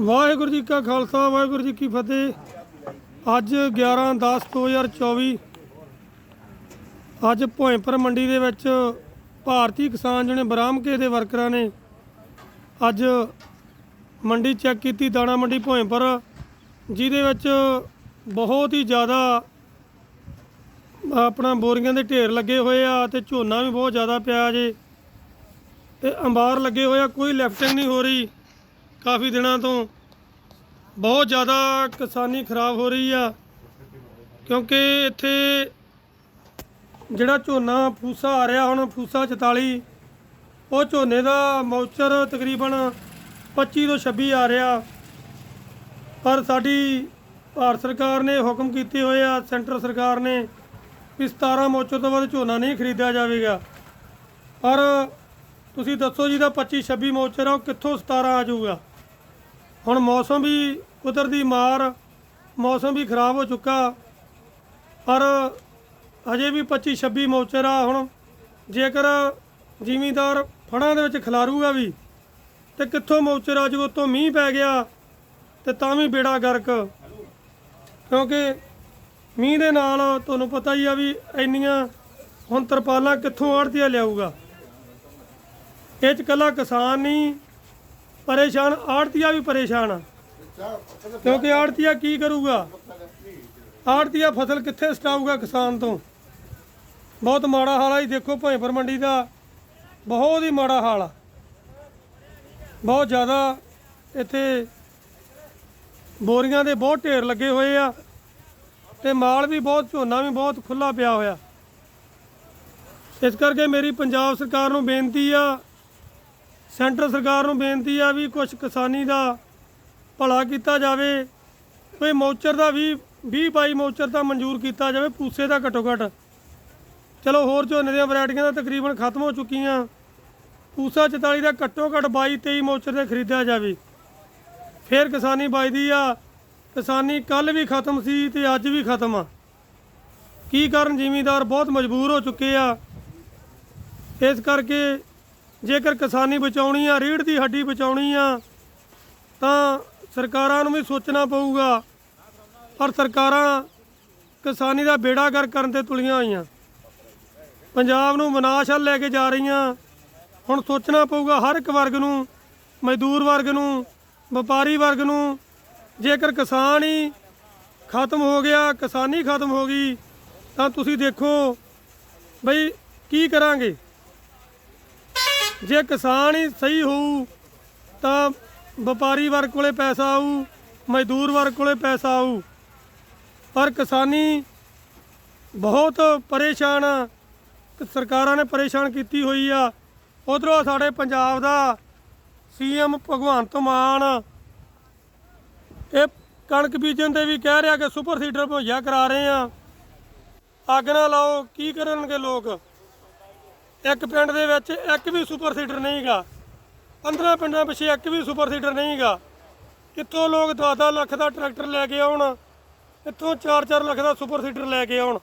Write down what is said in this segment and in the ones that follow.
ਵਾਹਿਗੁਰੂ ਜੀ ਕਾ ਖਾਲਸਾ, ਵਾਹਿਗੁਰੂ ਜੀ ਕੀ ਫਤਿਹ। ਅੱਜ 11 10 2024 ਅੱਜ ਭੋਇੰਪੁਰ ਮੰਡੀ ਦੇ ਵਿੱਚ ਭਾਰਤੀ ਕਿਸਾਨ ਜਣੇ ਬਰਾਮਕੇ ਦੇ ਵਰਕਰਾਂ ਨੇ ਅੱਜ ਮੰਡੀ ਚੈੱਕ ਕੀਤੀ, ਦਾਣਾ ਮੰਡੀ ਭੋਇੰਪੁਰ, ਜਿਹਦੇ ਵਿੱਚ ਬਹੁਤ ਹੀ ਜ਼ਿਆਦਾ, ਆਪਣਾ ਬੋਰੀਆਂ ਦੇ ਢੇਰ ਲੱਗੇ ਹੋਏ ਆ ਤੇ ਝੋਨਾ ਵੀ ਬਹੁਤ ਜ਼ਿਆਦਾ ਪਿਆ ਜੇ। ਤੇ ਅੰਬਾਰ ਲੱਗੇ ਹੋਏ ਆ, ਕੋਈ ਲਿਫਟਿੰਗ ਨਹੀਂ ਹੋ ਰਹੀ। ਕਾਫੀ ਦਿਨਾਂ ਤੋਂ ਬਹੁਤ ਜ਼ਿਆਦਾ ਕਿਸਾਨੀ ਖਰਾਬ ਹੋ ਰਹੀ ਆ, ਕਿਉਂਕਿ ਇੱਥੇ ਜਿਹੜਾ ਝੋਨਾ ਫੂਸਾ ਆ ਰਿਹਾ ਹੁਣ ਫੂਸਾ 44 ਉਹ ਝੋਨੇ ਦਾ ਮੌਚਰ ਤਕਰੀਬਨ 25 ਤੋਂ 26 ਆ ਰਿਹਾ। ਪਰ ਸਾਡੀ ਭਾਰਤ ਸਰਕਾਰ ਨੇ ਹੁਕਮ ਕੀਤੇ ਹੋਏ ਆ, ਸੈਂਟਰ ਸਰਕਾਰ ਨੇ ਵੀ 17 ਮੌਚਰ ਤੋਂ ਬਾਅਦ ਝੋਨਾ ਨਹੀਂ ਖਰੀਦਿਆ ਜਾਵੇਗਾ। ਪਰ ਤੁਸੀਂ ਦੱਸੋ ਜੀ ਦਾ 25 26 ਮੌਚਰ ਆ, ਉਹ ਕਿੱਥੋਂ 17 ਆ ਜਾਊਗਾ? ਹੁਣ ਮੌਸਮ ਵੀ ਕੁਦਰਤੀ ਮਾਰ, ਮੌਸਮ ਵੀ ਖਰਾਬ ਹੋ ਚੁੱਕਾ। ਪਰ ਅਜੇ ਵੀ 25 26 ਮੌਚਰ ਆ ਹੁਣ। ਜੇਕਰ ਜ਼ਿਮੀਂਦਾਰ ਫੜਾਂ ਦੇ ਵਿੱਚ ਖਿਲਾਰੂਗਾ ਵੀ, ਤੇ ਕਿੱਥੋਂ ਮੌਚਰ ਆ ਜਦੋਂ ਤੋਂ ਮੀਂਹ ਪੈ ਗਿਆ, ਤੇ ਤਾਂ ਵੀ ਬੇੜਾ ਗਰਕ। ਕਿਉਂਕਿ ਮੀਂਹ ਦੇ ਨਾਲ ਤੁਹਾਨੂੰ ਪਤਾ ਹੀ ਆ ਵੀ ਇੰਨੀਆਂ ਹੁਣ ਤਰਪਾਲਾਂ ਕਿੱਥੋਂ ਆੜਤੀਆ ਲਿਆਊਗਾ। ਇਹ ਚ ਕੱਲਾ ਕਿਸਾਨ ਨਹੀਂ ਪਰੇਸ਼ਾਨ, ਆੜਤੀਆ ਵੀ ਪਰੇਸ਼ਾਨ ਆ। ਕਿਉਂਕਿ ਆੜਤੀਆ ਕੀ ਕਰੂਗਾ? ਆੜਤੀਆ ਫਸਲ ਕਿੱਥੇ ਸਟਾਊਗਾ ਕਿਸਾਨ ਤੋਂ? ਬਹੁਤ ਮਾੜਾ ਹਾਲ ਆ ਜੀ, ਦੇਖੋ ਭੈਂਪਰ ਮੰਡੀ ਦਾ। ਬਹੁਤ ਹੀ ਮਾੜਾ ਹਾਲ ਆ। ਬਹੁਤ ਜ਼ਿਆਦਾ ਇੱਥੇ ਬੋਰੀਆਂ ਦੇ ਬਹੁਤ ਢੇਰ ਲੱਗੇ ਹੋਏ ਆ ਤੇ ਮਾਲ ਵੀ ਬਹੁਤ, ਝੋਨਾ ਵੀ ਬਹੁਤ ਖੁੱਲਾ ਪਿਆ ਹੋਇਆ। ਇਸ ਕਰਕੇ ਮੇਰੀ ਪੰਜਾਬ ਸਰਕਾਰ ਨੂੰ ਬੇਨਤੀ ਆ ਸੈਂਟਰ ਸਰਕਾਰ ਨੂੰ ਬੇਨਤੀ ਆ ਵੀ ਕੁਝ ਕਿਸਾਨੀ ਦਾ ਭਲਾ ਕੀਤਾ ਜਾਵੇ, ਕੋਈ ਮੌਚਰ ਦਾ ਵੀ 20 22 ਮੌਚਰ ਦਾ ਮਨਜ਼ੂਰ ਕੀਤਾ ਜਾਵੇ, ਪੂਸੇ ਦਾ ਘੱਟੋ ਘੱਟ ਚਲੋ ਹੋਰ ਝੋਨੇ ਦੀਆਂ ਵੈਰਾਈਟੀਆਂ ਤਾਂ ਤਕਰੀਬਨ ਖਤਮ ਹੋ ਚੁੱਕੀਆਂ। ਪੂਸਾ 44 ਦਾ ਘੱਟੋ ਘੱਟ 22 23 ਮੌਚਰ ਦੇ ਖਰੀਦਿਆ ਜਾਵੇ। ਫਿਰ ਕਿਸਾਨੀ ਬਚਦੀ ਆ, ਕਿਸਾਨੀ ਕੱਲ ਵੀ ਖਤਮ ਸੀ ਤੇ ਅੱਜ ਵੀ ਖਤਮ ਆ। ਕੀ ਕਾਰਨ ਜ਼ਿਮੀਂਦਾਰ ਬਹੁਤ ਮਜਬੂਰ ਹੋ ਚੁੱਕੇ ਆ। ਇਸ ਕਰਕੇ ਜੇਕਰ ਕਿਸਾਨੀ ਬਚਾਉਣੀ ਆ ਰੀੜ ਦੀ ਹੱਡੀ ਬਚਾਉਣੀ ਆ, ਤਾਂ ਸਰਕਾਰਾਂ ਨੂੰ ਵੀ ਸੋਚਣਾ ਪਊਗਾ। ਪਰ ਸਰਕਾਰਾਂ ਕਿਸਾਨੀ ਦਾ ਬੇੜਾ ਗਰ ਕਰਨ ਤੇ ਤੁਲੀਆਂ ਹੋਈਆਂ। ਪੰਜਾਬ ਨੂੰ ਮਨਾਸ਼ਲ ਲੈ ਕੇ ਜਾ ਰਹੀਆਂ। ਹੁਣ ਸੋਚਣਾ ਪਊਗਾ ਹਰ ਇੱਕ ਵਰਗ ਨੂੰ, ਮਜ਼ਦੂਰ ਵਰਗ ਨੂੰ, ਵਪਾਰੀ ਵਰਗ ਨੂੰ, ਜੇਕਰ ਕਿਸਾਨ ਹੀ ਖਤਮ ਹੋ ਗਿਆ, ਕਿਸਾਨੀ ਖਤਮ ਹੋ ਗਈ, ਤਾਂ ਤੁਸੀਂ ਦੇਖੋ ਬਈ ਕੀ ਕਰਾਂਗੇ। ਜੇ ਕਿਸਾਨ ਹੀ ਸਹੀ ਹੋਊ, ਤਾਂ ਵਪਾਰੀ ਵਰਗ ਕੋਲੇ ਪੈਸਾ ਆਊ, ਮਜ਼ਦੂਰ ਵਰਗ ਕੋਲੇ ਪੈਸਾ ਆਊ। ਪਰ ਕਿਸਾਨੀ ਬਹੁਤ ਪਰੇਸ਼ਾਨ ਆ। ਸਰਕਾਰਾਂ ਨੇ ਪਰੇਸ਼ਾਨ ਕੀਤੀ ਹੋਈ ਆ। ਉਧਰੋਂ ਸਾਡੇ ਪੰਜਾਬ ਦਾ ਸੀਐਮ ਭਗਵੰਤ ਮਾਨ ਇਹ ਕਣਕ ਬੀਜਣ ਤੇ ਵੀ ਕਹਿ ਰਿਹਾ ਕਿ ਸੁਪਰ ਸੀਡਰ ਮੁਹੱਈਆ ਕਰਾ ਰਹੇ ਆ। ਅੱਗ ਨਾ ਲਾਓ, ਕੀ ਕਰਨਗੇ ਲੋਕ? ਇੱਕ ਪਿੰਡ ਦੇ ਵਿੱਚ ਇੱਕ ਵੀ ਸੁਪਰ ਸੀਡਰ ਨਹੀਂਗਾ। 15 ਪਿੰਡਾਂ ਪਿੱਛੇ ਇੱਕ ਵੀ ਸੁਪਰ ਸੀਡਰ ਨਹੀਂਗਾ। ਕਿੱਥੋਂ ਲੋਕ 10 ਲੱਖ ਦਾ ਟਰੈਕਟਰ ਲੈ ਕੇ ਆਉਣ ਕਿੱਥੋਂ 4-4 ਲੱਖ ਦਾ ਸੁਪਰ ਸੀਡਰ ਲੈ ਕੇ ਆਉਣ।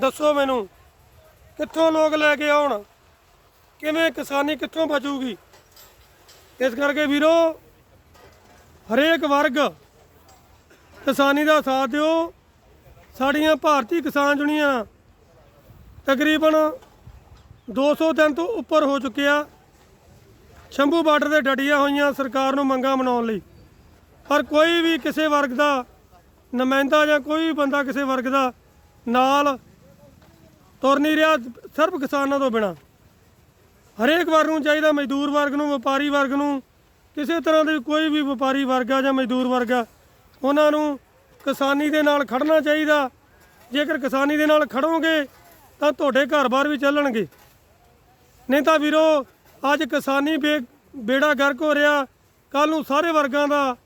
ਦੱਸੋ ਮੈਨੂੰ, ਕਿੱਥੋਂ ਲੋਕ ਲੈ ਕੇ ਆਉਣ? ਕਿਵੇਂ ਕਿਸਾਨੀ ਕਿੱਥੋਂ ਬਚੂਗੀ? ਇਸ ਕਰਕੇ ਵੀਰੋ, ਹਰੇਕ ਵਰਗ ਕਿਸਾਨੀ ਦਾ ਸਾਥ ਦਿਓ। ਸਾਡੀਆਂ ਭਾਰਤੀ ਕਿਸਾਨ ਜੁਨੀਆਂ ਤਕਰੀਬਨ 200 ਦਿਨ ਤੋਂ ਉੱਪਰ ਹੋ ਚੁੱਕਿਆ ਸ਼ੰਭੂ ਬਾਰਡਰ ਤੇ ਡਟੀਆਂ ਹੋਈਆਂ ਸਰਕਾਰ ਨੂੰ ਮੰਗਾਂ ਮਨਾਉਣ ਲਈ। ਪਰ ਕੋਈ ਵੀ ਕਿਸੇ ਵਰਗ ਦਾ ਨੁਮਾਇੰਦਾ ਜਾਂ ਕੋਈ ਵੀ ਬੰਦਾ ਕਿਸੇ ਵਰਗ ਦਾ ਨਾਲ ਤੁਰ ਨਹੀਂ ਰਿਹਾ ਸਿਰਫ ਕਿਸਾਨਾਂ ਤੋਂ ਬਿਨਾ। ਹਰੇਕ ਵਰਗ ਨੂੰ ਚਾਹੀਦਾ ਮਜ਼ਦੂਰ ਵਰਗ ਨੂੰ, ਵਪਾਰੀ ਵਰਗ ਨੂੰ, ਕਿਸੇ ਤਰ੍ਹਾਂ ਦੇ ਕੋਈ ਵੀ ਵਪਾਰੀ ਵਰਗ ਆ ਜਾਂ ਮਜ਼ਦੂਰ ਵਰਗ ਆ, ਉਹਨਾਂ ਨੂੰ ਕਿਸਾਨੀ ਦੇ ਨਾਲ ਖੜਨਾ ਚਾਹੀਦਾ। ਜੇਕਰ ਕਿਸਾਨੀ ਦੇ ਨਾਲ ਖੜੋਗੇ ਤਾਂ ਤੁਹਾਡੇ ਘਰ-ਬਾਰ ਵੀ ਚੱਲਣਗੇ। ਨਹੀਂ ਤਾਂ ਵੀਰੋ, ਅੱਜ ਕਿਸਾਨੀ ਬੇ ਬੇੜਾ ਗਰਕ ਹੋ ਰਿਹਾ। ਕੱਲ ਨੂੰ ਸਾਰੇ ਵਰਗਾਂ ਦਾ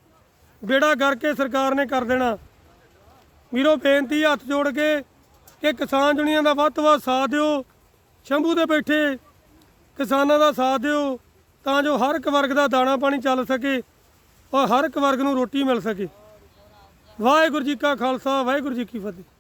ਬੇੜਾ ਗਰਕ ਸਰਕਾਰ ਨੇ ਕਰ ਦੇਣਾ। ਵੀਰੋ, ਬੇਨਤੀ ਹੱਥ ਜੋੜ ਕੇ ਕਿ ਕਿਸਾਨ ਜੁਨੀਆਂ ਦਾ ਵੱਧ ਤੋਂ ਵੱਧ ਸਾਥ ਦਿਓ। ਸ਼ੰਭੂ ਦੇ ਬੈਠੇ ਕਿਸਾਨਾਂ ਦਾ ਸਾਥ ਦਿਓ ਤਾਂ ਜੋ ਹਰ ਇੱਕ ਵਰਗ ਦਾ ਦਾਣਾ ਪਾਣੀ ਚੱਲ ਸਕੇ ਔਰ ਹਰ ਇੱਕ ਵਰਗ ਨੂੰ ਰੋਟੀ ਮਿਲ ਸਕੇ। ਵਾਹਿਗੁਰੂ ਜੀ ਕਾ ਖਾਲਸਾ, ਵਾਹਿਗੁਰੂ ਜੀ ਕੀ ਫਤਿਹ।